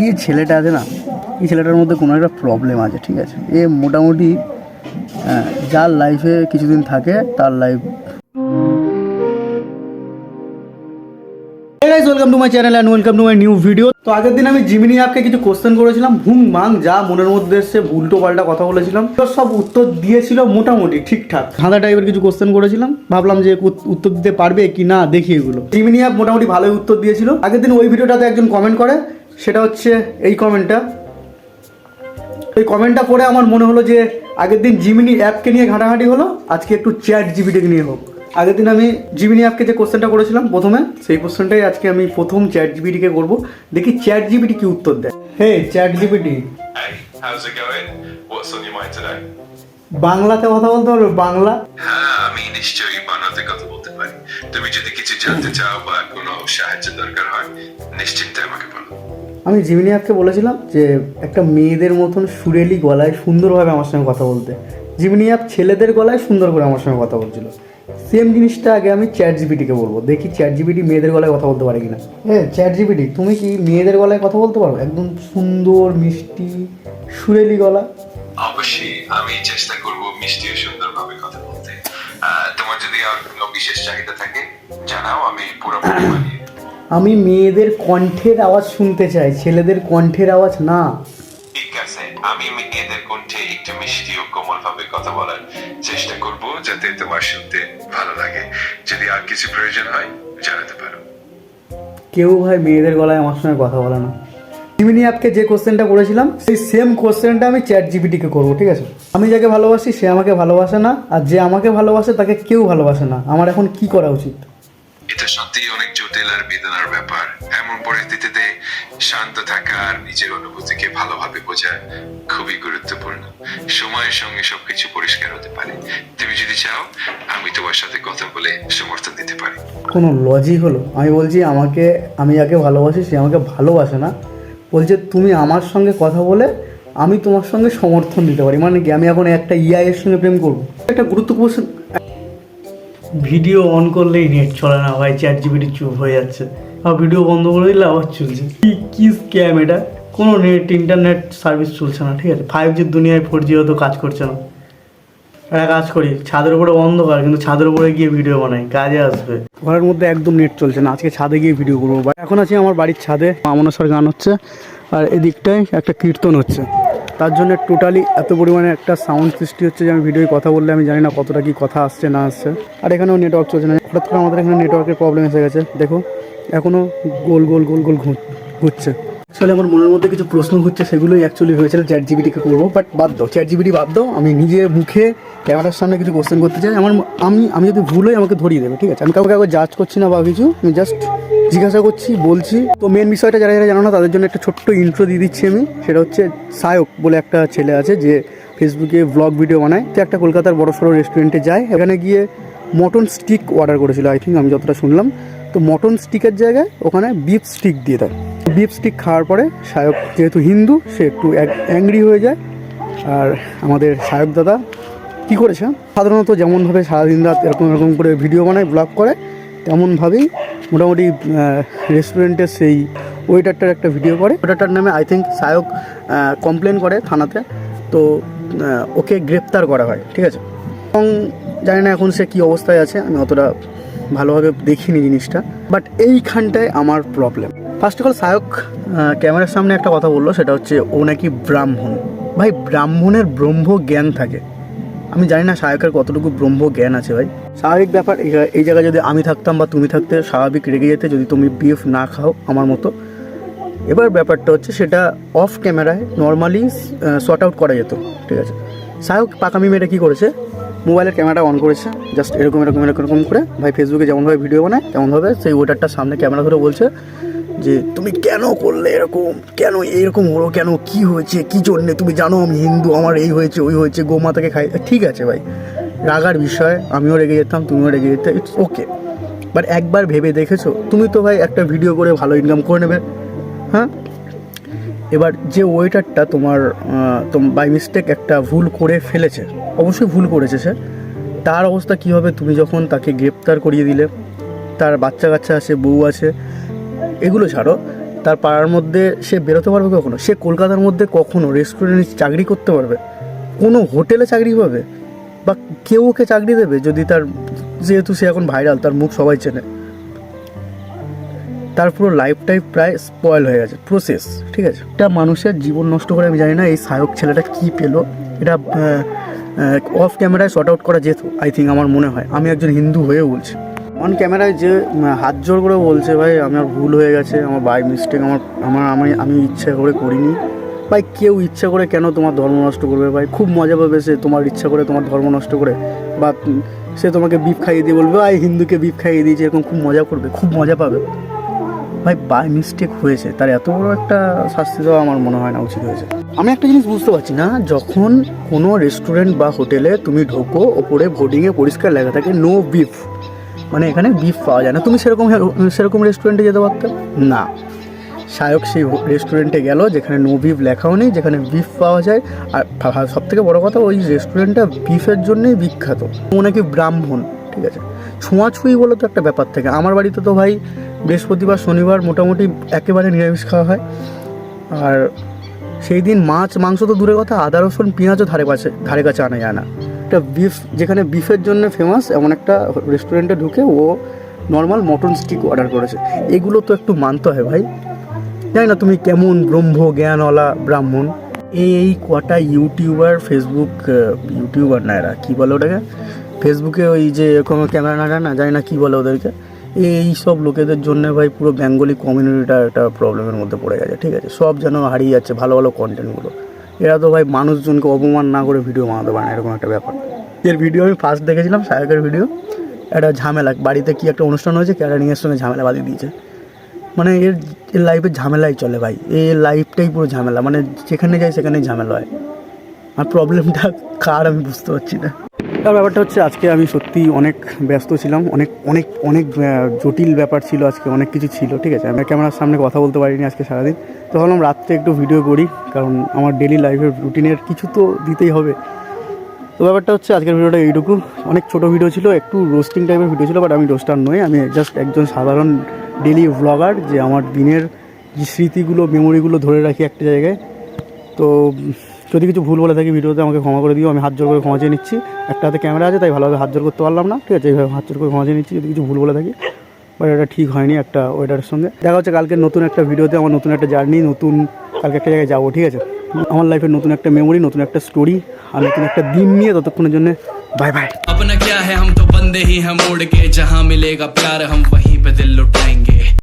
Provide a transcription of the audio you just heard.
এই যে ছেলেটা আছে না এই ছেলেটার মধ্যে কোনো একটা প্রবলেম আছে ঠিক আছে? এ মোটামুটি আহ, যার লাইফে কিছুদিন থাকে তার life to my channel welcome to my new video তো আগের দিন আমি কিছু করেছিলাম ভাং যা মনের মধ্যে কথা বলেছিলাম। তো সব উত্তর দিয়েছিল মোটামুটি ঠিকঠাক। টাইপের কিছু কোশ্চেন করেছিলাম ভাবলাম যে উত্তর দিতে পারবে কি না দেখি এগুলো। জিমিনি মোটামুটি ভালোই উত্তর দিয়েছিল। আগের দিন ওই ভিডিওটাতে একজন কমেন্ট করে সেটা হচ্ছে এই কমেন্টটা এই কমেন্টটা পড়ে আমার মনে হলো যে আগের দিন জিমিনি অ্যাপকে নিয়ে ঘাঁটাঘাঁটি হলো আজকে একটু চ্যাট জিবিটিকে নিয়ে হোক। আগের দিন আমি জিমিনি অ্যাপকে যে কোশ্চেনটা করেছিলাম প্রথমে সেই কোশ্চেনটাই আজকে আমি প্রথম চ্যাট জিবিটিকে করব। দেখি চ্যাট জিবিটি কি উত্তর দেয়। Hey chat GPT? বাংলাতে কথা বলতে পারবে? বাংলা? হ্যাঁ আমি নিশ্চয়ই বাংলাতে কথা বলতে পারি তুমি যদি কিছু জানতে চাও বা কোনো সাহায্য দরকার হয় নিশ্চিন্তে আমাকে বলো আমি জিমিনি অ্যাপকে বলেছিলাম যে একটা মেয়েদের মতন সুরেলি গলায় সুন্দরভাবে আমার সঙ্গে কথা বলতে। জিমিনি অ্যাপ ছেলেদের গলায় সুন্দর করে আমার সঙ্গে কথা বলছিল। সেম জিনিসটা আগে আমি চ্যাট জিপিটিকে বলব। দেখি চ্যাট জিবিটি মেয়েদের গলায় কথা বলতে পারে কিনা। হ্যাঁ চ্যাট জিবিটি তুমি কি মেয়েদের গলায় কথা বলতে পারো? একদম সুন্দর মিষ্টি সুরেলি গলা। অবশ্যই আমি চেষ্টা করব মিষ্টি ও সুন্দরভাবে কথা বলতে। তোমার যদি আর কোনো বিশেষ চাহিদা থাকে জানাও আমি পুরোপুরি মানিয়ে। আমি মেয়েদের কণ্ঠের আওয়াজ শুনতে চাই ছেলেদের কণ্ঠের আওয়াজ না। ঠিক আছে আমি মেয়েদের কণ্ঠে একটু মিষ্টি ও কোমল ভাবে কথা বলার চেষ্টা করব যাতে তোমার শুনতে ভালো লাগে। যদি আর কিছু প্রয়োজন হয় জানাতে পারো। কেউ ভাই মেয়েদের গলায় আমার সঙ্গে কথা বলে না। জিমিনি অ্যাপকে যে কোশ্চেনটা করেছিলাম সেই সেম কোশ্চেনটা আমি চ্যাট জিবিটিকে করব ঠিক আছে? আমি যাকে ভালোবাসি সে আমাকে ভালোবাসে না আর যে আমাকে ভালোবাসে তাকে কেউ ভালোবাসে না। আমার এখন কি করা উচিত? এটা সত্যিই অনেক জটিল আর বেদনার ব্যাপার। এমন পরিস্থিতিতে শান্ত থাকা আর নিজের অনুভূতিকে ভালোভাবে বোঝা খুবই গুরুত্বপূর্ণ। সময়ের সঙ্গে সবকিছু পরিষ্কার হতে পারে। তুমি যদি চাও, আমি তোমার সাথে কথা বলে সমর্থন দিতে পারি। কোনো লজিক হলো? আমি বলছি, আমাকে, আমি যাকে ভালোবাসি, সে আমাকে ভালোবাসে না। বলছে, তুমি আমার সঙ্গে কথা বলে আমি তোমার সঙ্গে সমর্থন দিতে পারি। মানে কি, আমি এখন একটা ইআই এর সঙ্গে প্রেম করব? একটা গুরুত্বপূর্ণ ভিডিও অন করলেই নেট চলে না, ভাই চ্যাট জিবিটি চুপ হয়ে যাচ্ছে। আর ভিডিও বন্ধ করে দিলে আবার চলছে। কি কি স্ক্যাম এটা? কোনো নেট ইন্টারনেট সার্ভিস চলছে না, ঠিক আছে? ফাইভ জির দুনিয়ায় ফোর জিও তো কাজ করছে না। একটা কাজ করি, ছাদের উপরে অন্ধকার, কিন্তু ছাদের উপরে গিয়ে ভিডিও বানাই, কাজে আসবে। ঘরের মধ্যে একদম নেট চলছে না, আজকে ছাদে গিয়ে ভিডিও করব। এখন আছি আমার বাড়ির ছাদে, মামনসার গান হচ্ছে, আর এদিকটায় একটা কীর্তন হচ্ছে। তার জন্য টোটালি এত পরিমাণে একটা সাউন্ড সৃষ্টি হচ্ছে যে আমি ভিডিওয় কথা বললে আমি জানি না কতটা কি কথা আসছে, না আসছে। আর এখানেও নেটওয়ার্ক চলছে না। হঠাৎ করে আমাদের এখানে নেটওয়ার্কের প্রবলেম এসে গেছে। দেখো এখনও গোল গোল গোল গোল ঘুরছে। আসলে আমার মনের মধ্যে কিছু প্রশ্ন ঘুরছে, সেগুলোই অ্যাকচুয়ালি হয়েছিল চ্যাট জিবিটিকে করব। বাট বাদ দাও চ্যাট জিবিটি বাদ দাও। আমি নিজের মুখে ক্যামেরার সামনে কিছু কোশ্চেন করতে চাই। আমার আমি আমি যদি ভুল হই, আমাকে ধরিয়ে দেবে, ঠিক আছে? আমি কাউকে কাউকে জাজ করছি না বা কিছু, আমি জাস্ট জিজ্ঞাসা করছি, বলছি, তো মেন বিষয়টা যারা যারা জানো না, তাদের জন্য একটা ছোট্ট ইন্ট্রো দিয়ে দিচ্ছি আমি। সেটা হচ্ছে সায়ক বলে একটা ছেলে আছে যে ফেসবুকে ব্লগ ভিডিও বানায়। তো একটা কলকাতার বড় সড়ো রেস্টুরেন্টে যায়। এখানে গিয়ে মটন স্টিক অর্ডার করেছিল আই থিঙ্ক আমি যতটা শুনলাম। তো মটন স্টিকের জায়গায় ওখানে বিফ স্টিক দিয়ে দেয়। বিফ স্টিক খাওয়ার পরে সায়ক যেহেতু হিন্দু, সে একটু অ্যাংরি হয়ে যায়। আর আমাদের সায়ক দাদা কী করেছে? সাধারণত যেমনভাবে সারাদিন রাত এরকম এরকম করে ভিডিও বানায় ব্লগ করে, তেমনভাবেই মোটামুটি রেস্টুরেন্টের সেই ওয়েটারটার একটা ভিডিও করে। ওয়েটারটার নামে আই থিঙ্ক সায়ক কমপ্লেন করে থানাতে। তো ওকে গ্রেপ্তার করা হয়, ঠিক আছে? এবং জানি না এখন সে কী অবস্থায় আছে, আমি অতটা ভালোভাবে দেখিনি জিনিসটা। বাট এইখানটায় আমার problem first of all Sayak ক্যামেরার সামনে একটা কথা বলল, সেটা হচ্ছে, ও নাকি ব্রাহ্মণ। ভাই, ব্রাহ্মণের ব্রহ্ম জ্ঞান থাকে। আমি জানি না সায়কের কতটুকু ব্রহ্ম জ্ঞান আছে ভাই। স্বাভাবিক ব্যাপার, এই- জায়গায় যদি আমি থাকতাম বা তুমি থাকতে, স্বাভাবিক রেগে যেতে যদি তুমি বিএফ না খাও আমার মতো। এবার ব্যাপারটা হচ্ছে সেটা অফ ক্যামেরায় নর্মালি শর্ট আউট করা যেত, ঠিক আছে। সায়ক পাকামি মেয়েটা কী করেছে? মোবাইলের ক্যামেরাটা অন করেছে জাস্ট এরকম এরকম এরকম করে। ভাই ফেসবুকে যেমনভাবে ভিডিও বানায়, তেমনভাবে সেই ওয়েটারটার সামনে ক্যামেরা ধরে বলছে যে তুমি কেন করলে এরকম? কেন এরকম হলো? কেন কি হয়েছে? কি জন্যে? তুমি জানো আমি হিন্দু, আমার এই হয়েছে, ওই হয়েছে, গোমাতাকে খাই ঠিক আছে ভাই। রাগার বিষয়, আমিও রেগে যেতাম, তুমিও রেগে যেতে ইটস ওকে বাট একবার ভেবে দেখেছ? তুমি তো ভাই একটা ভিডিও করে ভালো ইনকাম করে নেবে। হ্যাঁ? এবার যে ওয়েটারটা তোমার বাই মিস্টেক একটা ভুল করে ফেলেছে, অবশ্যই ভুল করেছে সে। তার অবস্থা কী হবে? তুমি যখন তাকে গ্রেপ্তার করিয়ে দিলে, তার বাচ্চা কাচ্চা আছে, বউ আছে এগুলো ছাড়ো, তার পাড়ার মধ্যে সে বেরোতে পারবে কখনো? সে কলকাতার মধ্যে কখনো রেস্টুরেন্টে চাকরি করতে পারবে? কোনো হোটেলে চাকরি পাবে? বা কেউ ওকে চাকরি দেবে যদি তার, যেহেতু সে এখন ভাইরাল তার মুখ সবাই চেনে। তার পুরো লাইফটাই প্রায় স্পয়েল হয়ে গেছে প্রসেস ঠিক আছে? একটা মানুষের জীবন নষ্ট করে, আমি জানি না, এই সায়ক ছেলেটা কি পেল? এটা অফ ক্যামেরায় শর্ট আউট করা যেত আই থিঙ্ক আমার মনে হয়। আমি একজন হিন্দু হয়ে বলছি। অন ক্যামেরায় যে হাত জোর করে বলছে, ভাই, আমার ভুল হয়ে গেছে, আমার বাই মিস্টেক আমার আমার, আমি আমি ইচ্ছা করে করিনি। ভাই, কেউ ইচ্ছা করে কেন তোমার ধর্ম নষ্ট করবে? ভাই, খুব মজা পাবে সে তোমার ইচ্ছা করে তোমার ধর্ম নষ্ট করে। বা সে তোমাকে বিপ খাইয়ে দিয়ে বলবে, ভাই, হিন্দুকে বিপ খাইয়ে দিয়েছে, এরকম খুব মজা করবে, খুব মজা পাবে। ভাই বাই মিস্টেক হয়েছে। তার এত বড় একটা শাস্তি দেওয়া আমার মনে হয় না উচিত হয়েছে। আমি একটা জিনিস বুঝতে পারছি না, যখন কোনো রেস্টুরেন্ট বা হোটেলে তুমি ঢোকো, ওপরে বোর্ডিংয়ে পরিষ্কার লেখা থাকে নো বিফ মানে এখানে বিফ পাওয়া যায় না। তুমি সেরকম সেরকম রেস্টুরেন্টে যেতে পারতে? না। সায়ক সেই রেস্টুরেন্টে গেল যেখানে নো বিফ লেখাও নেই যেখানে বিফ পাওয়া যায়। আর সব থেকে বড় কথা ওই রেস্টুরেন্টটা বিফের জন্যই বিখ্যাত। ও নাকি ব্রাহ্মণ ঠিক আছে? ছোঁয়াছুঁই বলে তো একটা ব্যাপার থাকে। আমার বাড়িতে তো ভাই বৃহস্পতিবার শনিবার মোটামুটি একেবারে নিরামিষ খাওয়া হয়। আর সেই দিন মাছ মাংস তো দূরের কথা আদা রসুন পেঁয়াজও ধারে কাছে ধারে কাছে আনা যায় না। একটা বিফ যেখানে বিফের জন্য ফেমাস এমন একটা রেস্টুরেন্টে ঢুকে ও নর্মাল মটন স্টিক অর্ডার করেছে। এগুলো তো একটু মানতে হয় ভাই। জানি না তুমি কেমন ব্রহ্ম জ্ঞানওয়ালা ব্রাহ্মণ। এই এই কটা ইউটিউবার ফেসবুক ইউটিউবার না এরা, কী বলে ওটাকে? ফেসবুকে ওই যে কোনো ক্যামেরা না না জানি না কী বলে ওদেরকে। এই সব লোকেদের জন্য ভাই পুরো বেঙ্গলি কমিউনিটিটা একটা প্রবলেমের মধ্যে পড়ে গেছে, ঠিক আছে? সব যেন হারিয়ে যাচ্ছে ভালো ভালো কন্টেন্টগুলো এরা তো ভাই মানুষজনকে অপমান না করে ভিডিও বানাতে পারে না, এরকম একটা ব্যাপার। এর ভিডিও আমি ফার্স্ট দেখেছিলাম, সায়কের ভিডিও একটা ঝামেলা, বাড়িতে কি একটা অনুষ্ঠান হয়েছে ক্যাটারিংয়ের সঙ্গে ঝামেলা বাঁধিয়ে দিয়েছে। মানে এর এর লাইফের ঝামেলাই চলে ভাই এর লাইফটাই পুরো ঝামেলা মানে যেখানে যাই সেখানেই ঝামেলা হয়। আর প্রবলেমটা কার আমি বুঝতে পারছি না। তার ব্যাপারটা হচ্ছে আজকে আমি সত্যি অনেক ব্যস্ত ছিলাম, অনেক অনেক অনেক জটিল ব্যাপার ছিল আজকে, অনেক কিছু ছিল, ঠিক আছে? আমি ক্যামেরার সামনে কথা বলতে পারিনি আজকে সারাদিন। তো ভাবলাম রাত্রে একটু ভিডিও করি, কারণ আমার ডেলি লাইফের রুটিনের কিছু তো দিতেই হবে। তো ব্যাপারটা হচ্ছে আজকের ভিডিওটা এইটুকু। অনেক ছোট ভিডিও ছিল, একটু রোস্টিং টাইপের ভিডিও ছিল বাট আমি রোস্টার নই, আমি জাস্ট একজন সাধারণ ডেলি ভ্লগার যে আমার দিনের স্মৃতিগুলো মেমোরিগুলো ধরে রাখি একটা জায়গায়। তো যদি কিছু ভুল বলে থাকি ভিডিওতে আমাকে ক্ষমা করে দিও আমি হাত জোর করে ক্ষমা চেয়ে নিচ্ছি একটা হাতে ক্যামেরা আছে তাই ভালোভাবে হাত জোর করতে পারলাম না ঠিক আছে এইভাবে হাত জোর করে ক্ষমা চেয়ে নিচ্ছি যদি কিছু ভুল বলে থাকি বাট এটা ঠিক হয়নি একটা ওয়েটারের সঙ্গে দেখা হচ্ছে কালকে নতুন একটা ভিডিওতে আমার নতুন একটা জার্নি নতুন কালকে একটা জায়গায় যাবো ঠিক আছে আমার লাইফের নতুন একটা মেমোরি নতুন একটা স্টোরি আর নতুন একটা দিন নিয়ে ততক্ষণের জন্য বাই বাই अपना क्या है हम तो बंदे ही हम उड़ के जहाँ मिलेगा प्यार हम वहीं पे दिल लुटाएंगे